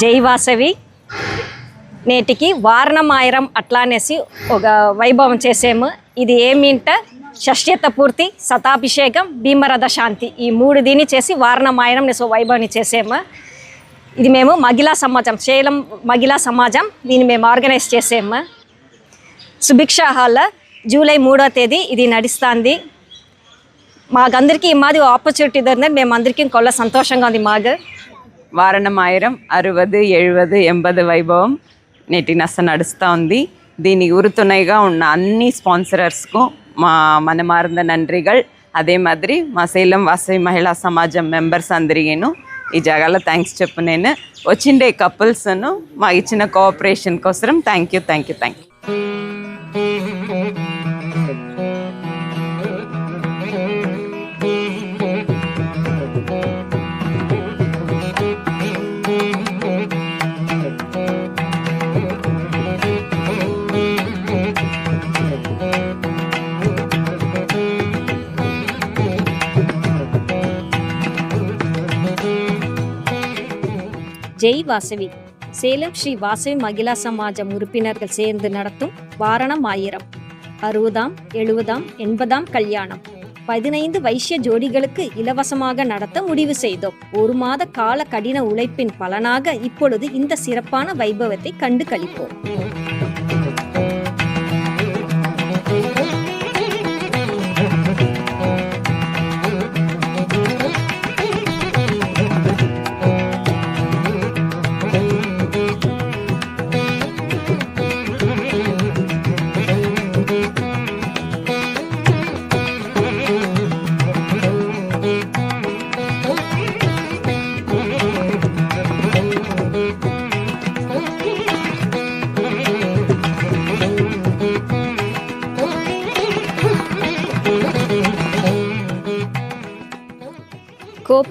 జై వాసవి. నేటికి వారణమాయరం అట్లా అనేసి ఒక వైభవం చేసాము. ఇది ఏమింట షష్యత పూర్తి శతాభిషేకం భీమరథ శాంతి. ఈ మూడు దీన్ని చేసి వారణమాయిరం అనేసి వైభవాన్ని చేసాము. ఇది మేము మహిళా సమాజం సేలం మహిళా సమాజం దీన్ని మేము ఆర్గనైజ్ చేసాము. సుభిక్ష హాల్ జూలై మూడో తేదీ ఇది నడుస్తుంది. మాకందరికీ మాది ఆపర్చునిటీ దొరికింది మేము అందరికీ కొల్ల సంతోషంగా ఉంది మాకు. వారణం ఆయిరం అరవది ఏడువది ఎంబది వైభవం నేటి నష్ట నడుస్తూ ఉంది దీని ఉరుతునైగా ఉన్న అన్ని స్పాన్సరర్స్కు మా మనమార్ந்த நன்றிகள் అదే మాదిరి మా సేలం వాసవి మహిళా సమాజం మెంబర్స్ అందరికీను ఈ జాగాలో థ్యాంక్స్ చెప్పు నేను వచ్చిండే కపుల్స్ను మా ఇచ్చిన కోఆపరేషన్ కోసం thank you thank you thank you Jai Vasavi. Salem Sri Vasavi Mahila Samajam உறுப்பினர்கள் சேர்ந்து நடத்தும் வாரணம் ஆயிரம். அறுபதாம் எழுபதாம் எண்பதாம் கல்யாணம். பதினைந்து வைசிய ஜோடிகளுக்கு இலவசமாக நடத்த முடிவு செய்தோம். ஒரு மாத கால கடின உழைப்பின் பலனாக இப்பொழுது இந்த சிறப்பான வைபவத்தை கண்டு கழிப்போம்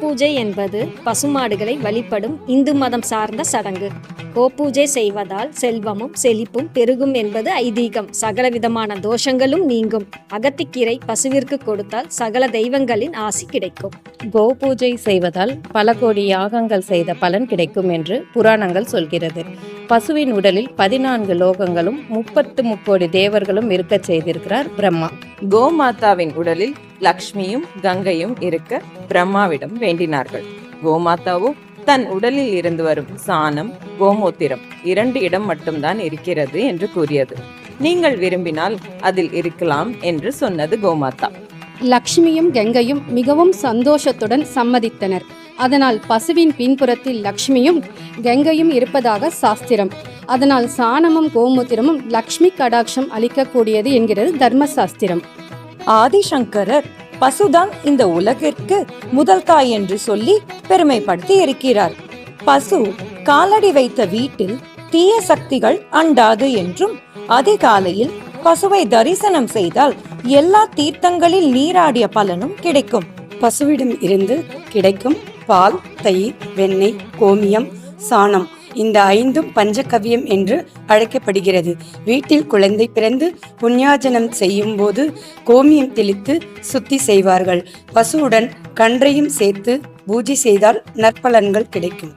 பூஜை என்பது பசுமாடுகளை வழிபடும் இந்து மதம் சார்ந்த சடங்கு. கோபூஜை செய்வதால் செல்வமும் செழிப்பும் பெருகும் என்பது ஐதீகம். சகலவிதமான தோஷங்களும் நீங்கும். அகத்திக்கீரை பசுவிற்கு கொடுத்தால் சகல தெய்வங்களின் ஆசி கிடைக்கும். கோபூஜை செய்வதால் பல கோடி யாகங்கள் செய்த பலன் கிடைக்கும் என்று புராணங்கள் சொல்கிறது. பசுவின் உடலில் பதினான்கு லோகங்களும் முப்பத்து முக்கோடி தேவர்களும் இருக்கச் செய்திருக்கிறார் பிரம்மா. கோமாதாவின் உடலில் லக்ஷ்மியும் கங்கையும் இருக்க பிரம்மாவிடம் வேண்டினார்கள். கோமாதாவோ தன் உடலில் இருந்து வரும் சாணம் கோமூத்திரம் இரண்டு இடம் மட்டும்தான் இருக்கிறது என்று கூறியது. நீங்கள் விரும்பினால் அதில் இருக்கலாம் என்று சொன்னது கோமாதா. லக்ஷ்மியும் கங்கையும் மிகவும் சந்தோஷத்துடன் சம்மதித்தனர். அதனால் பசுவின் பின்புறத்தில் லக்ஷ்மியும் கங்கையும் இருப்பதாக சாஸ்திரம். அதனால் சாணமும் கோமூத்திரமும் லக்ஷ்மி கடாட்சம் அளிக்கக்கூடியது என்கிறது தர்மசாஸ்திரம் ஆதிசங்கரர் பசுதான் இந்த உலகிற்கு முதல் தாய் என்று சொல்லி பெருமைப்படுத்தி இருக்கிறார். பசு காலடி வைத்த வீட்டில் தீய சக்திகள் அண்டாது என்றும் அதிகாலையில் பசுவை தரிசனம் செய்தால் எல்லா தீர்த்தங்களில் நீராடிய பலனும் கிடைக்கும். பசுவிடம் இருந்து கிடைக்கும் பால் தயிர் வெண்ணெய் கோமியம் சாணம் இந்த ஐந்தும் பஞ்சகவ்யம் என்று அழைக்கப்படுகிறது. வீட்டில் குழந்தை பிறந்து புண்ணியாஜனம் செய்யும் போது கோமியம் தெளித்து சுத்தி செய்வார்கள். பசுவுடன் கன்றையும் சேர்த்து பூஜை செய்தால் நற்பலன்கள் கிடைக்கும்.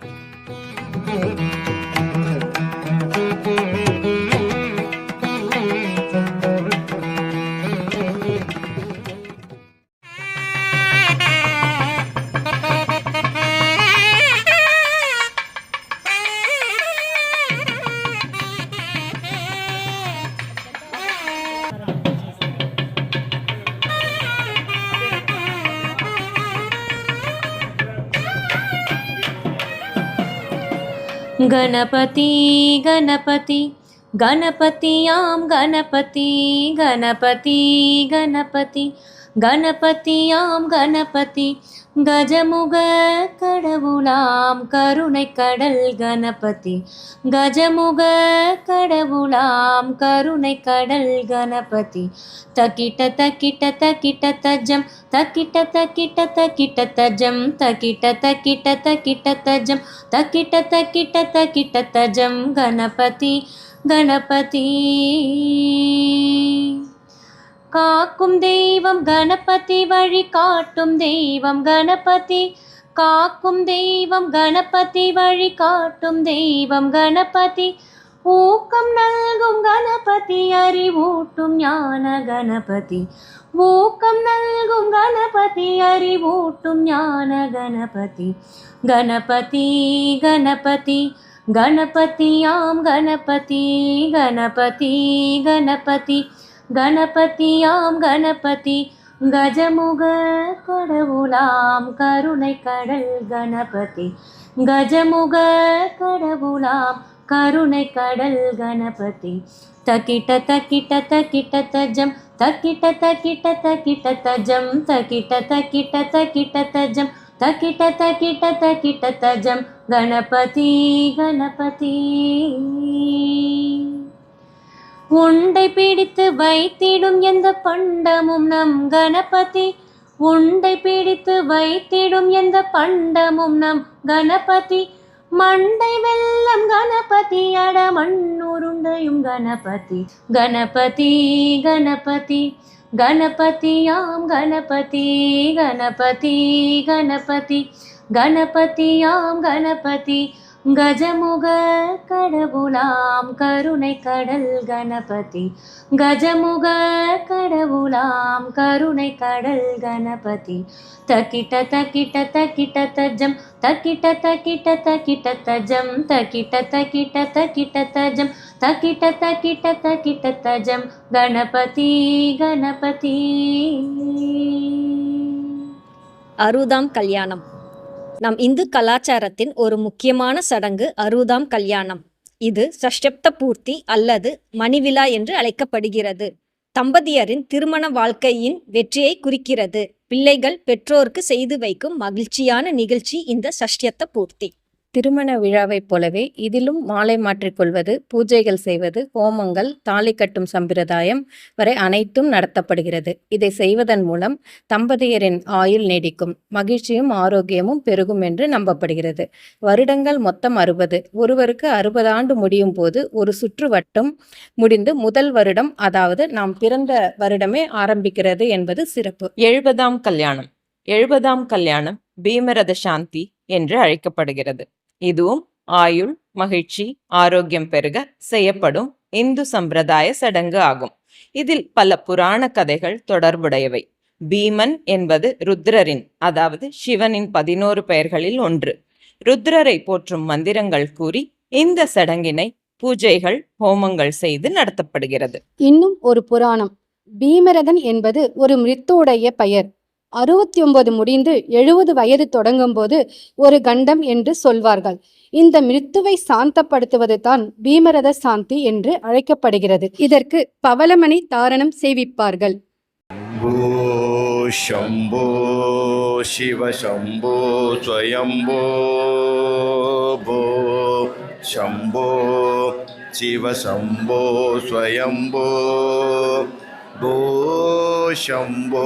गणपति गणपति गणपतियां गणपति गणपति गणपति கணபதியாம் கணபதி கஜமுக கடவுளாம் கருணை கடல் கணபதி கஜமுக கடவுளாம் கருணை கடல் கணபதி. தக்கிட்ட தக்கிட்ட தக்கிட்ட தஜம் தக்கிட்ட தக்கிட்ட தக்கிட்ட தஜம் தக்கிட்ட தக்கிட்ட தக்கிட்ட தஜம் தக்கிட்ட தக்கிட்ட தக்கிட்ட தஜம் கணபதி கணபதி. காக்கும் தெய்வம் கணபதி வழி காட்டும் தெய்வம் கணபதி. காக்கும் தெய்வம் கணபதி வழி காட்டும் தெய்வம் கணபதி. ஊக்கம் நல்கும் கணபதி அறிவூட்டும் ஞான கணபதி. ஊக்கம் நல்கும் கணபதி அறிவூட்டும் ஞான கணபதி. கணபதி கணபதி கணபதியாம் கணபதி கணபதி கணபதி. கணபதியாம் கணபதி கஜமுக கடவுளாம் கருணை கடல் கணபதி. கஜமுக கடவுளாம் கருணை கடல் கணபதி. தக்கிட்ட தக்கிட்ட தக்கிட்ட தஜம் தக்கிட்ட தக்கிட்ட தக்கிட்ட தஜம் தக்கிட்ட தக்கிட்ட தக்கிட்ட தஜம் தக்கிட்ட தக்கிட்ட தக்கிட்ட தஜம். கணபதி கணபதி. உண்டை பிடித்து வைத்திடும் எந்த பண்டமும் நம் கணபதி. உண்டை பிடித்து வைத்திடும் எந்த பண்டமும் நம் கணபதி. மண்டை வெல்லம் கணபதி அட மண்ணுருண்டையும் கணபதி. கணபதி கணபதி கணபதியாம் கணபதி கணபதி கணபதி. கணபதியாம் கணபதி கஜமுக கடவுளாம் கருணை கடல் கணபதி. கஜமுக கடவுளாம் கருணை கடல் கணபதி. தக்கிட்ட தக்கிட்ட தக்கிட்ட தஜம் தக்கிட்ட தக்கிட்ட தக்கிட்ட தஜம். தக்கிட்ட தக்கிட்ட தக்கிட்ட தஜம் தக்கிட்ட தக்கிட்ட தக்கிட்ட தஜம். கணபதி கணபதி. அறுதாம் கல்யாணம். நம் இந்து கலாச்சாரத்தின் ஒரு முக்கியமான சடங்கு அறுபதாம் கல்யாணம். இது சஷ்டப்த பூர்த்தி அல்லது மணிவிழா என்று அழைக்கப்படுகிறது. தம்பதியரின் திருமண வாழ்க்கையின் வெற்றியை குறிக்கிறது. பிள்ளைகள் பெற்றோருக்கு செய்து வைக்கும் மகிழ்ச்சியான நிகழ்ச்சி இந்த சஷ்டியத்த பூர்த்தி. திருமண விழாவைப் போலவே இதிலும் மாலை மாற்றிக்கொள்வது பூஜைகள் செய்வது ஹோமங்கள் தாலி கட்டும் சம்பிரதாயம் வரை அனைத்தும் நடத்தப்படுகிறது. இதை செய்வதன் மூலம் தம்பதியரின் ஆயுள் நீடிக்கும் மகிழ்ச்சியும் ஆரோக்கியமும் பெருகும் என்று நம்பப்படுகிறது. வருடங்கள் மொத்தம் அறுபது. ஒருவருக்கு அறுபது ஆண்டு முடியும் போது ஒரு சுற்றுவட்டம் முடிந்து முதல் வருடம் அதாவது நாம் பிறந்த வருடமே ஆரம்பிக்கிறது என்பது சிறப்பு. எழுபதாம் கல்யாணம். எழுபதாம் கல்யாணம் பீமரத சாந்தி என்று அழைக்கப்படுகிறது. இதுவும் ஆயுள் மகிழ்ச்சி ஆரோக்கியம் பெருக செய்யப்படும் இந்து சம்பிரதாய சடங்கு ஆகும். இதில் பல புராண கதைகள் தொடர்புடையவை. பீமன் என்பது ருத்ரரின் அதாவது சிவனின் பதினோரு பெயர்களில் ஒன்று. ருத்ரரை போற்றும் மந்திரங்கள் கூறி இந்த சடங்கினை பூஜைகள் ஹோமங்கள் செய்து நடத்தப்படுகிறது. இன்னும் ஒரு புராணம். பீமரதன் என்பது ஒரு மிருத்துடைய பெயர். அறுபத்தி ஒன்பது முடிந்து எழுபது வயது தொடங்கும்போது ஒரு கண்டம் என்று சொல்வார்கள் இந்த மிருத்துவை சாந்தப்படுத்துவது தான் பீமரத சாந்தி என்று அழைக்கப்படுகிறது இதற்கு பவளமணி தாரணம் செய்விப்பார்கள் भो शम्भो शिव शम्भो स्वयम्भो भो शम्भो शिव शम्भो स्वयम्भो भो शम्भो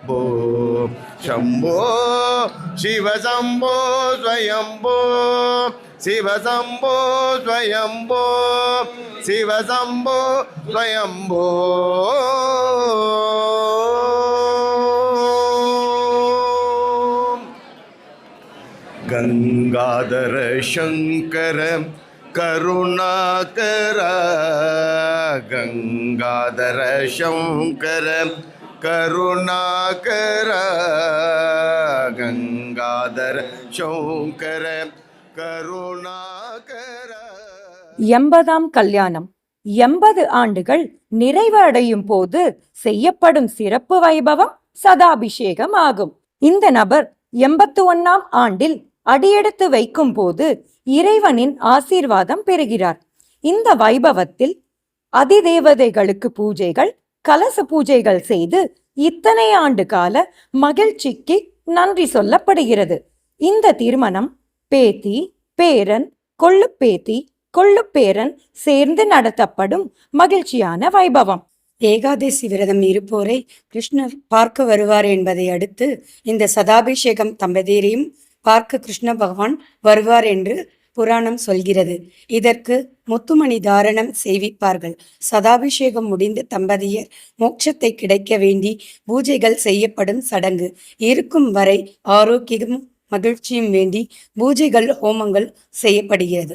శంభో శంభో శివ శంభో స్వయంభో శివ శంభో స్వయంభో శివ శంభో స్వయంభో गङ्गाधर शङ्कर करुणाकर गङ्गाधर शङ्कर கருணாகர கங்காதர சோங்கர கருணாகர. எண்பதாம் கல்யாணம். எண்பது ஆண்டுகள் நிறைவு அடையும் போது செய்யப்படும் சிறப்பு வைபவம் சதாபிஷேகம் ஆகும். இந்த நபர் எண்பத்து ஒன்னாம் ஆண்டில் அடியெடுத்து வைக்கும் போது இறைவனின் ஆசீர்வாதம் பெறுகிறார். இந்த வைபவத்தில் அதிதேவதைகளுக்கு பூஜைகள் கலச பூஜைகள் செய்து இத்தனை ஆண்டு கால மகிழ்ச்சிக்கு நன்றி சொல்லப்படுகிறது. இந்த திருமணம் பேத்தி பேரன் கொள்ளுப்பேத்தி கொள்ளுப்பேரன் சேர்ந்து நடத்தப்படும் மகிழ்ச்சியான வைபவம். ஏகாதசி விரதம் இருப்போரை கிருஷ்ணர் பார்க்க வருவார் என்பதை அடுத்து இந்த சதாபிஷேகம் தம்பதியரையும் பார்க்க கிருஷ்ண பகவான் வருவார் என்று புராணம் சொல்கிறது. இதற்கு முத்துமணி தாரணம் செய்விப்பார்கள். சதாபிஷேகம் முடிந்த தம்பதியர் மோட்சத்தை கிடைக்க வேண்டி பூஜைகள் செய்யப்படும் சடங்கு. இருக்கும் வரை ஆரோக்கியமும் மகிழ்ச்சியும் வேண்டி பூஜைகள் ஹோமங்கள் செய்யப்படுகிறது.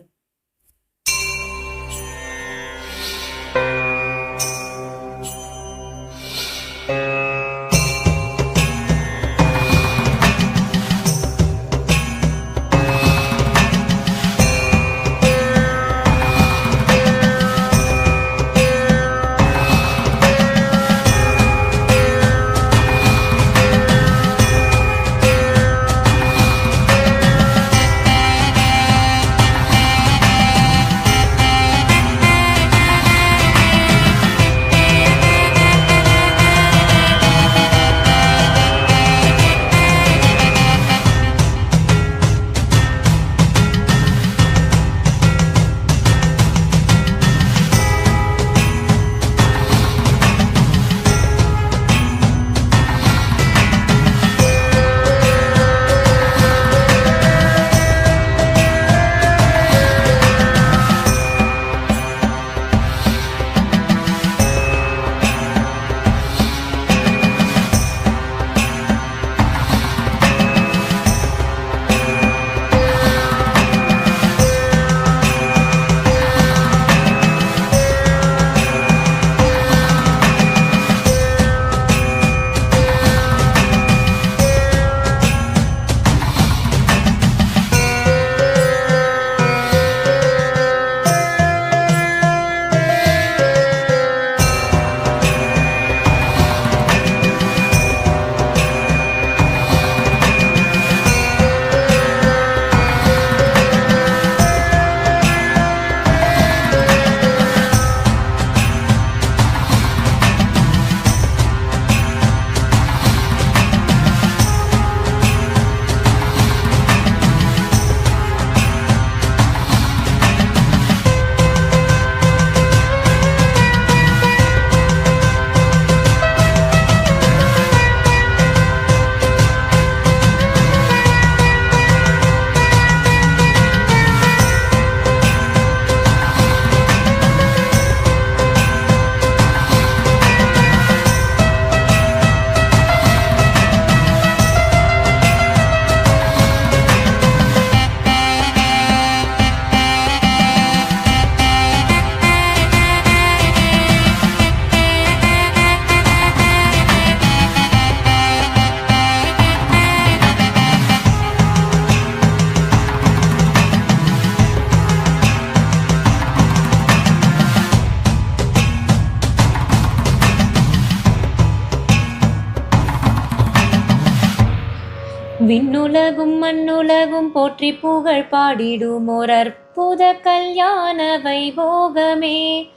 விண்ணுலகும் மண்ணுலகும் போற்றி புகழ் பாடிடும் ஓர் அற்புத கல்யாண வைபோகமே.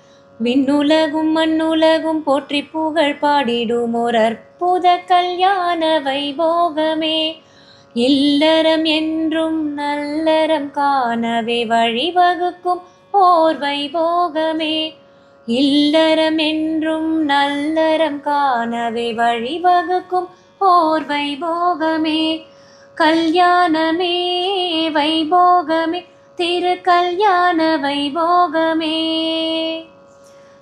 விண்ணுலகும் மண்ணுலகும் போற்றி புகழ் பாடிடும் ஓர் அற்புத கல்யாண வைபோகமே. இல்லறம் என்றும் நல்லறம் காணவே வழிவகுக்கும் ஓர் வைபோகமே. இல்லறம் என்றும் நல்லறம் காணவே வழிவகுக்கும் ஓர் வைபோகமே. கல்யாணமே வைபோகமே திரு கல்யாண வைபோகமே.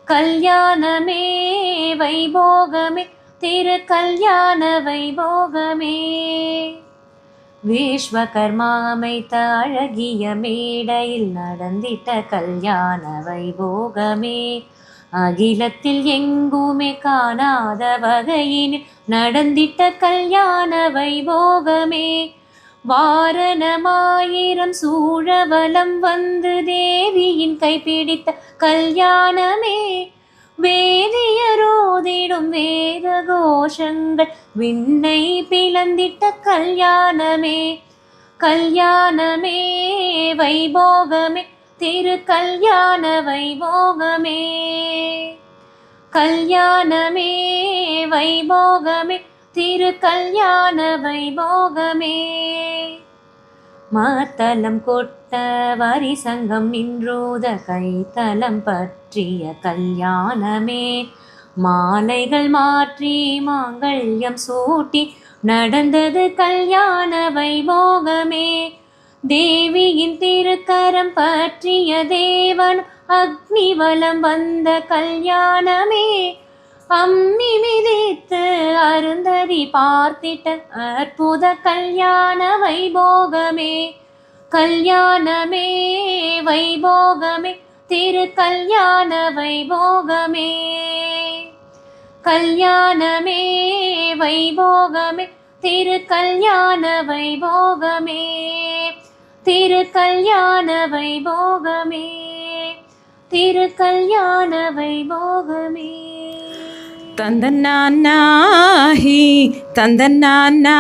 கல்யாணமே வைபோகமே திரு கல்யாண வைபோகமே. விஸ்வகர்மாமைத்த அழகிய மேடையில் நடந்திட்ட கல்யாண வைபோகமே. அகிலத்தில் எங்குமே காணாத வகையினில் நடந்திட்ட கல்யாண வைபோகமே. வாரணமாயிரம் சூழவலம் வந்து தேவியின் கைப்பிடித்த கல்யாணமே. வேதியரோதிடும் வேத கோஷங்கள் விண்ணை பிளந்திட்ட கல்யாணமே. கல்யாணமே வைபோகமே. திரு கல்யாண வைபோகமே கல்யாணமே வைபோகமே திரு கல்யாண வைபோகமே மாத்தலம் கொட்ட வரி சங்கம் நின்றோத கைத்தலம் பற்றிய கல்யாணமே. மாலைகள் மாற்றி மாங்கல்யம் சூட்டி நடந்தது கல்யாண வைபோகமே தேவியின் திருக்கரம் பற்றிய தேவன் அக்னி வலம் வந்த கல்யாணமே. அம்மி மிதித்து அருந்ததி பார்த்திட்ட அற்புத கல்யாண வைபோகமே. கல்யாணமே வைபோகமே திரு கல்யாண வைபோகமே. கல்யாணமே வைபோகமே திரு கல்யாண வைபோகமே. திரு கல்யாண வைபோகமே திரு கல்யாண வைபோகமே தந்தனானாஹி தந்தனானா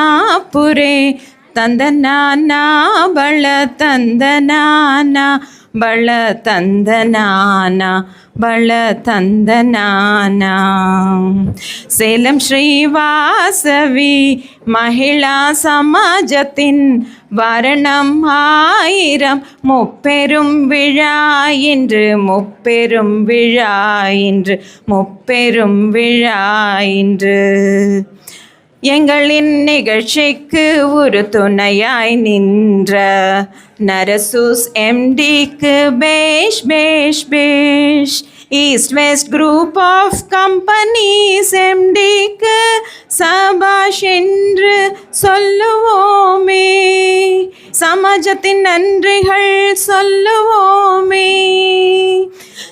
புரே தந்தனானா பல தந்தனானா பல தந்தனானா பல தந்தனானா சேலம் ஸ்ரீவாசவி மகிழா சமாஜத்தின் வரணம் ஆயிரம் முப்பெரும் விழா இன்று முப்பெரும் விழா இன்று முப்பெரும் விழா இன்று. எங்களின் நிகழ்ச்சிக்கு ஒரு துணையாய் நின்ற நரசூஸ் எம்டிக்கு பேஷ் பேஷ் பேஷ். East west group of companies எம்டிக்கு சபாஷ் என்று சொல்லுவோமே. சமாஜத்தின் நன்றிகள் சொல்லுவோமே.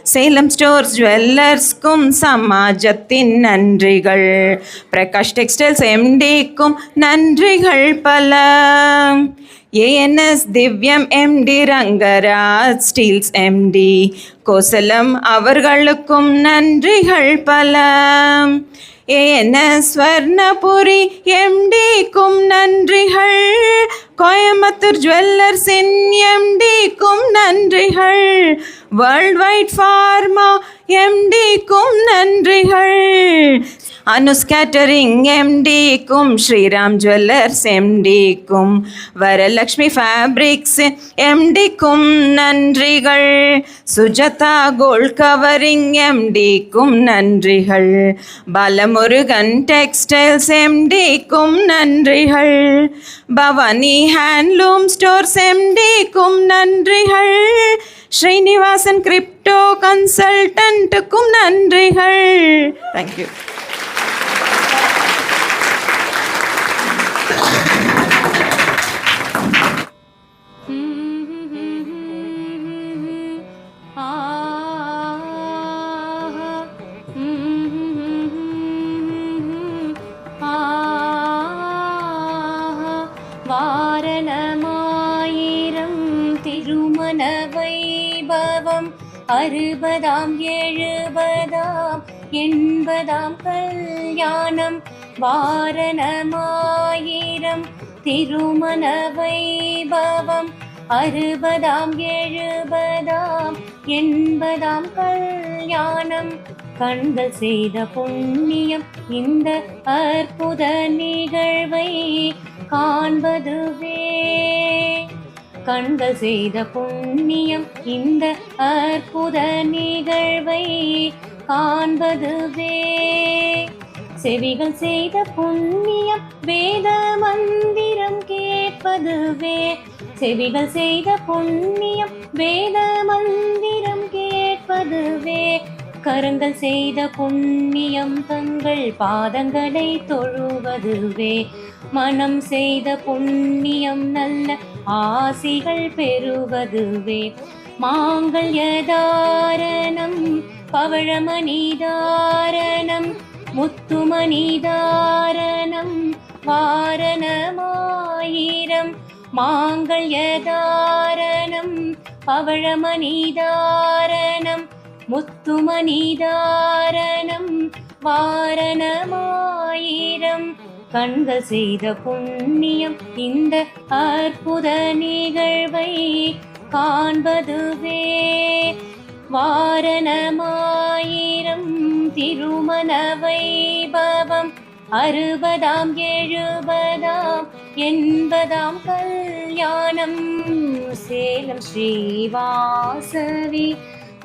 சேலம் ஸ்டோர்ஸ் ஜுவல்லர்ஸ்க்கும் சமாஜத்தின் நன்றிகள். பிரகாஷ் டெக்ஸ்டைல்ஸ் எம்டிக்கும் நன்றிகள் பல. ANS Divyam MD Rangaraj steels MD Kosalam அவர்களுக்கும் நன்றிகள் பல. ஏஎன்எஸ் ஸ்வர்ணபுரி எம்டிக்கும் நன்றிகள். கோயம்புத்தூர் ஜுவல்லர்ஸின் எம்டிக்கும் நன்றிகள். வேர்ல்ட் வைட் ஃபார்மா எம்டிக்கும் நன்றிகள். அனுஸ் கேட்டரிங் எம்டிக்கும் ஸ்ரீராம் ஜுவல்லர்ஸ் எம்டிக்கும் வரலக்ஷ்மி ஃபேப்ரிக்ஸ் எம்டிக்கும் நன்றிகள். சுஜதா கோல்ட் கவரிங் எம்டிக்கும் நன்றிகள். பாலமுருகன் டெக்ஸ்டைல்ஸ் எம்டிக்கும் நன்றிகள். பவானி ஹேண்ட்லூம் ஸ்டோர்ஸ் எம்டிக்கும் நன்றிகள். ஸ்ரீனிவாசன் கிரிப்டோ கன்சல்டன்ட்டுக்கும் நன்றிகள். தேங்க்யூ என்பதாம் கல்யாணம் வாரணமாயிரம் திருமண வைபவம் அறுபதாம் எழுபதாம் எண்பதாம் கல்யாணம். கண்கள் செய்த புண்ணியம் இந்த அற்புத நிகழ்வை காண்பதுவே. கண்கள் செய்த புண்ணியம் இந்த அற்புத நிகழ்வை காண்பதுவே. செவிகள் செய்த புண்ணியம் வேத மந்திரம் கேட்பதுவே. செவிகள் செய்த புண்ணியம் வேத மந்திரம் கேட்பதுவே. கரங்கள் செய்த புண்ணியம் தங்கள் பாதங்களை தொழுவதுவே. மனம் செய்த புண்ணியம் நல்ல ஆசிகள் பெறுவதுவே. மாங்கள் யதாரணம் பவழமணிதாரணம் முத்துமணிதாரணம் வாரணமாயிரம் மாங்கல்யதாரணம் பவழமணிதாரணம் முத்துமணிதாரணம் வாரணமாயிரம் கண்கள் செய்த புண்ணியம் இந்த அற்புத நிகழ்வை காண்பதுவே. வாரணமாயிரம் திருமண வைபவம் அறுபதாம் எழுபதாம் எண்பதாம் கல்யாணம். சேலம் ஸ்ரீவாசவி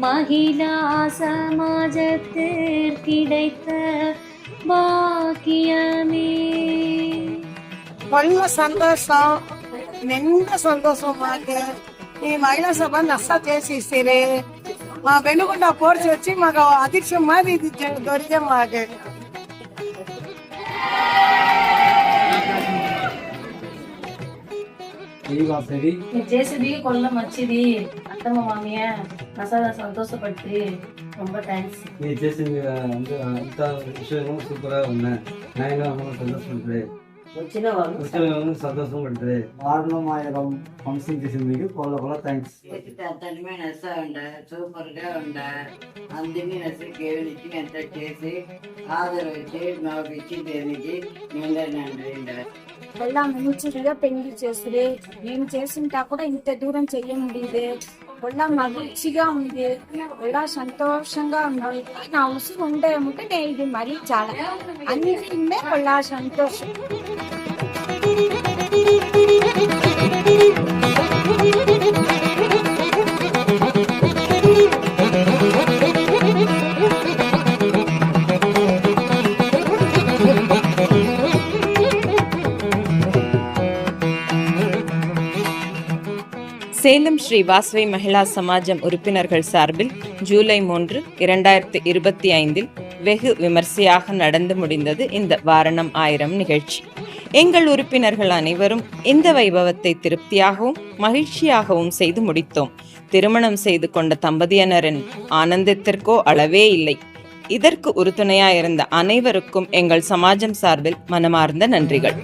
மகிழா சமாஜத்தில் கிடைத்த பாக்கியமே. நல்ல சந்தோஷம் మెంత సంతోషం మాకు ఈ మహిళా సభ నష్ట మా వెనుకొండ పోర్చి వచ్చి మాకు అధ్యక్ష మాది ఇది దొరికే మాకు நீ చేసేది கொள்ள மச்சிதி அத்தம்மா மாமிய பிரசாத சந்தோஷப்பட்டு ரொம்ப தேங்க்ஸ் நீ చేసింది வந்து అంత విషయం సూపర్ గా ఉన్నాయి నేను సంతోషపడ్డే వచ్చిన వాళ్ళు సంతోషం ఉంటుంది వారణమాయరం వంశం చేసింది కొల్ల కొల్ల థ్యాంక్స్ తండ్రి నెస్సా ఉండ సూపర్ గా ఉండ అందరినీ నెస్సు కేవలిచ్చి ఎంత చేసి ఆదరించి మాకు ఇచ్చి దేనికి నిండండి ఎలా ముంచుగా పెళ్లి చేస్తుంది నేను చేసింటా కూడా ఇంత దూరం చెయ్య ముడియదు ఒళ్ళ మగిచిగా ఉంది ఒళ్ళ సంతోషంగా ఉంది నా ఉసురు ఉండే ఉంటే నేను ఇది మరీ చాలా అన్నిటినే ఒళ్ళ సంతోషం சேலம் ஸ்ரீ வாசவை மகிழா சமாஜம் உறுப்பினர்கள் சார்பில் ஜூலை மூன்று இரண்டாயிரத்தி இருபத்தி ஐந்தில் வெகு விமர்சையாக நடந்து முடிந்தது இந்த வாரணம் ஆயிரம் நிகழ்ச்சி. எங்கள் உறுப்பினர்கள் அனைவரும் இந்த வைபவத்தை திருப்தியாகவும் மகிழ்ச்சியாகவும் செய்து முடித்தோம். திருமணம் செய்து கொண்ட தம்பதியினரின் ஆனந்தத்திற்கோ அளவே இல்லை. இதற்கு உறுதுணையாயிருந்த அனைவருக்கும் எங்கள் சமாஜம் சார்பில் மனமார்ந்த நன்றிகள்.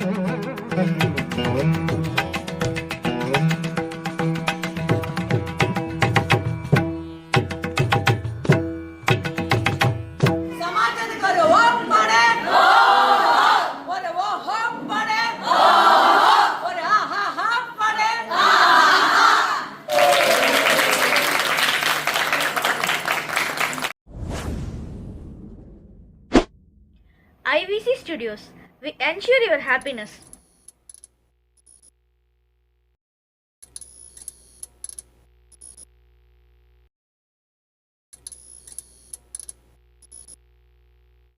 Happiness.